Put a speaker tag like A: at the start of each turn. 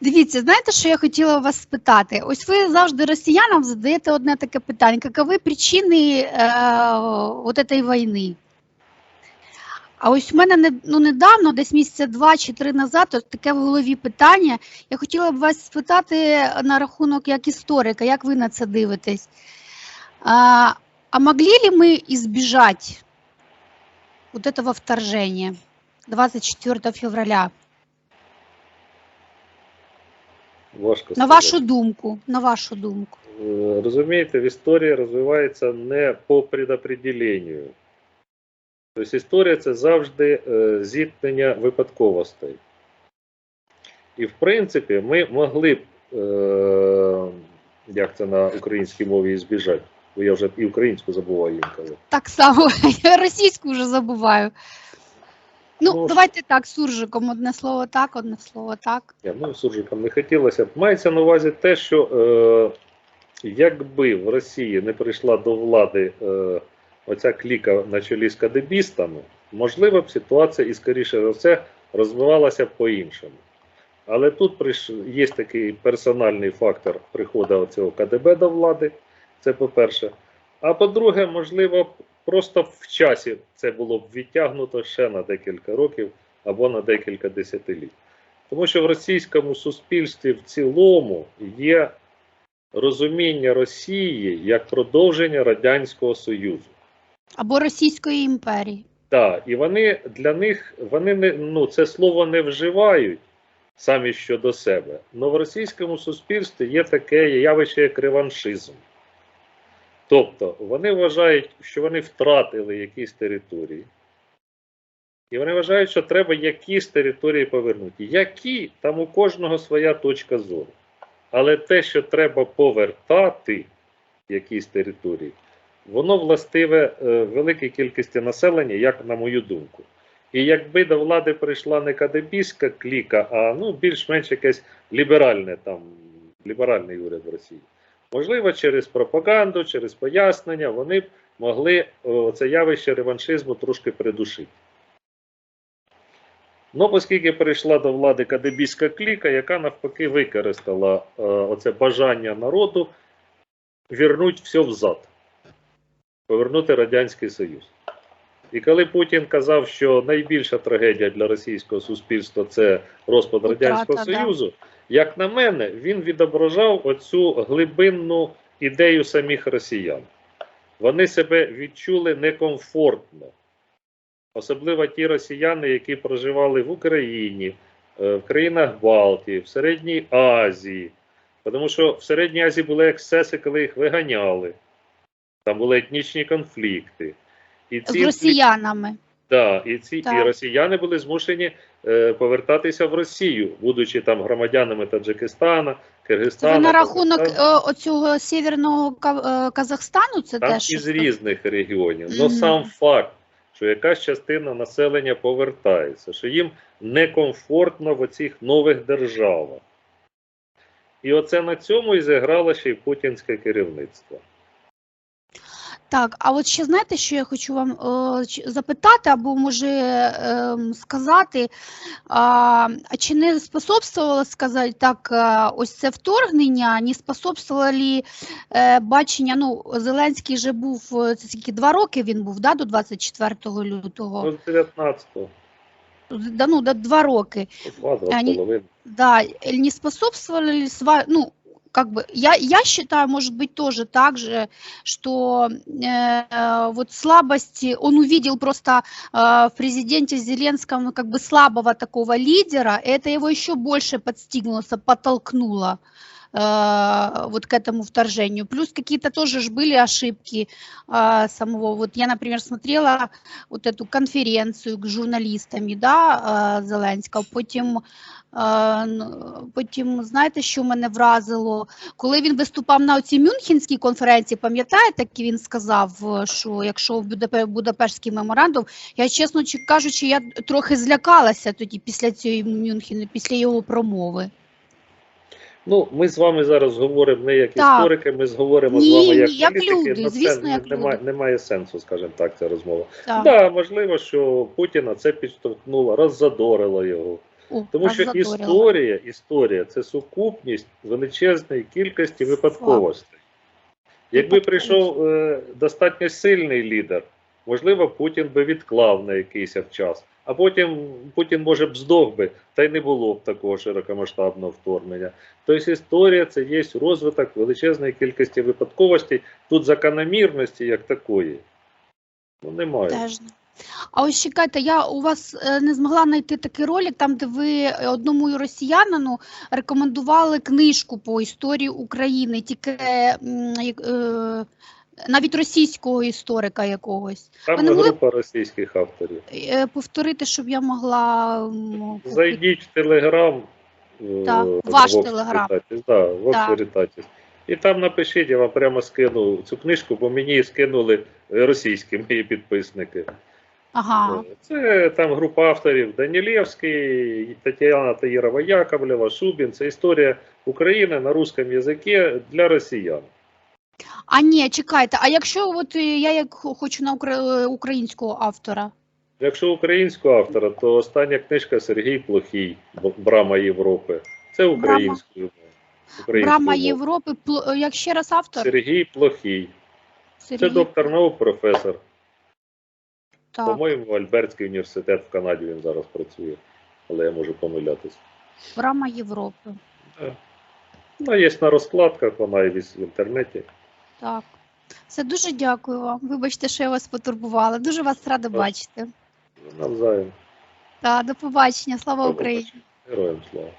A: Дивіться, знаєте, що я хотіла вас спитати? Ось ви завжди росіянам задаєте одне таке питання: какові причини е, от цієї війни? А ось у мене не, ну, недавно, десь місяця два чи три назад, от таке в голові питання. Я хотіла б вас спитати на рахунок як історика, як ви на це дивитесь? А, а могли ли мы избежать вот этого вторжения 24 февраля?
B: Важко
A: На
B: сказати.
A: вашу думку, на вашу думку.
B: Е, Розумієте, в історії розвивається не по предопределенню. Тобто історія це завжди е, зіткнення випадковостей. І в принципі, ми могли б, е, як це на українській мові збіжати, бо я вже і українську забуваю інколи.
A: Так само, я російську вже забуваю. Ну,
B: Ну,
A: давайте так, суржиком. Одне слово так, одне слово так.
B: Я, ну, суржикам не хотілося б. Мається на увазі те, що е, якби в Росії не прийшла до влади е, оця кліка на чолі з кадебістами, можливо б ситуація і, скоріше за все, розвивалася по-іншому. Але тут є такий персональний фактор приходу цього КДБ до влади, це по-перше. А по-друге, можливо, просто в часі це було б відтягнуто ще на декілька років або на декілька десятиліть. Тому що в російському суспільстві в цілому є розуміння Росії як продовження Радянського Союзу.
A: Або Російської імперії.
B: Так, і вони для них вони не ну це слово не вживають самі щодо себе. Але в російському суспільстві є таке явище як реваншизм. Тобто вони вважають, що вони втратили якісь території. І вони вважають, що треба якісь території повернути. Які там у кожного своя точка зору. Але те, що треба повертати якісь території, воно властиве е, великій кількості населення, як на мою думку. І якби до влади прийшла не кадебійська кліка, а ну, більш-менш якесь ліберальне там, ліберальний уряд в Росії. Можливо, через пропаганду, через пояснення вони б могли це явище реваншизму трошки придушити. Ну, оскільки прийшла до влади кадебійська кліка, яка навпаки використала е, оце бажання народу вернути все взад, повернути Радянський Союз. І коли Путін казав, що найбільша трагедія для російського суспільства це розпад
A: Утрата,
B: Радянського
A: да.
B: Союзу, як на мене, він відображав оцю глибинну ідею самих росіян. Вони себе відчули некомфортно. Особливо ті росіяни, які проживали в Україні, е, в країнах Балтії, в Середній Азії. Тому що в Середній Азії були ексцеси, коли їх виганяли. Там були етнічні конфлікти. І
A: З росіянами.
B: Да, і ці і росіяни були змушені е, повертатися в Росію, будучи там громадянами Таджикистана,
A: Це на рахунок е, оцього северного е, Казахстану? Це
B: там
A: теж
B: із різних регіонів. Но сам факт, що якась частина населення повертається, що їм некомфортно в оцих нових державах. І оце на цьому і зіграло ще й путінське керівництво.
A: Так, а от ще знаєте, що я хочу вам е, запитати, або може ем, сказати, а, а чи не способствувало сказати так, е, ось це вторгнення, не способствувало ли е, бачення, ну, Зеленський же був, е, це скільки, два роки він був, да, до 24 лютого?
B: З 19-го,
A: Да, ну, да, два роки.
B: два, два з
A: Они- Да, не способствовали ли ну, как бы, я, я считаю, может быть, тоже так же, что э, вот слабости, он увидел просто э, в президенте Зеленском как бы слабого такого лидера, это его еще больше подстегнуло, подтолкнуло э, вот к этому вторжению. Плюс какие-то тоже ж были ошибки э, самого. Вот я, например, смотрела вот эту конференцию к журналістами, да, э, Зеленського, потім Е, ну, Потім, знаєте, що мене вразило? Коли він виступав на цій Мюнхенській конференції, пам'ятаєте, як він сказав, е, що якщо в Будапе- Будапештський меморандум, я чесно чи- кажучи, я трохи злякалася тоді після цієї Мюнхена, після його промови.
B: Ну, ми з вами зараз говоримо не як
A: Так.
B: історики, ми говоримо з вами як
A: ні, як
B: політики.
A: люди, звісно,
B: це
A: як
B: немає,
A: люди.
B: немає сенсу, скажімо так, ця розмова.
A: Так.
B: Так, да, можливо, що Путіна це підштовхнуло, роззадорило його.
A: О,
B: Тому що історія, історія це сукупність величезної кількості випадковостей. Якби прийшов е, достатньо сильний лідер, можливо, Путін би відклав на якийсь час, а потім Путін, може б здох би, та й не було б такого широкомасштабного вторгнення. Тобто історія це є розвиток величезної кількості випадковостей. Тут закономірності як такої. Ну, немає.
A: Теж. А ось чекайте, я у вас е, не змогла знайти такий ролик, там, де ви е, одному росіянину рекомендували книжку по історії України, тільки як, е, навіть російського історика якогось.
B: Там
A: могли-
B: група російських авторів.
A: Е, Повторити, щоб я могла.
B: Зайдіть в Телеграм. е,
A: Так,
B: в
A: ваш Телеграм.
B: Да,
A: Так.
B: Veritatis. І там напишіть, я вам прямо скину цю книжку, бо мені скинули е, російські мої підписники.
A: Ага.
B: Це там група авторів Данілєвський, Тетяна Таїрова Яковлева, Шубін. Це історія України на русском язикі для росіян.
A: А ні, чекайте, а якщо от е, я як хочу на укра- українського автора?
B: Якщо українського автора, то остання книжка Сергій Плохій Б- Брама Європи. Це українською. мовою. Українською
A: Брама
B: мовою.
A: Європи, Пл- е, як ще раз автор?
B: Сергій Плохій. Це
A: Сергій,
B: доктор наук, професор.
A: так.
B: По-моєму, Альбертський університет в Канаді він зараз працює, але я можу помилятись.
A: Брама Європи.
B: Вона є на розкладках, вона і в інтернеті.
A: Так. Все, дуже дякую вам. Вибачте, що я вас потурбувала. Дуже вас рада
B: Так.
A: бачити.
B: Навзаєм.
A: Так, до побачення. Слава Україні.
B: Героям слава.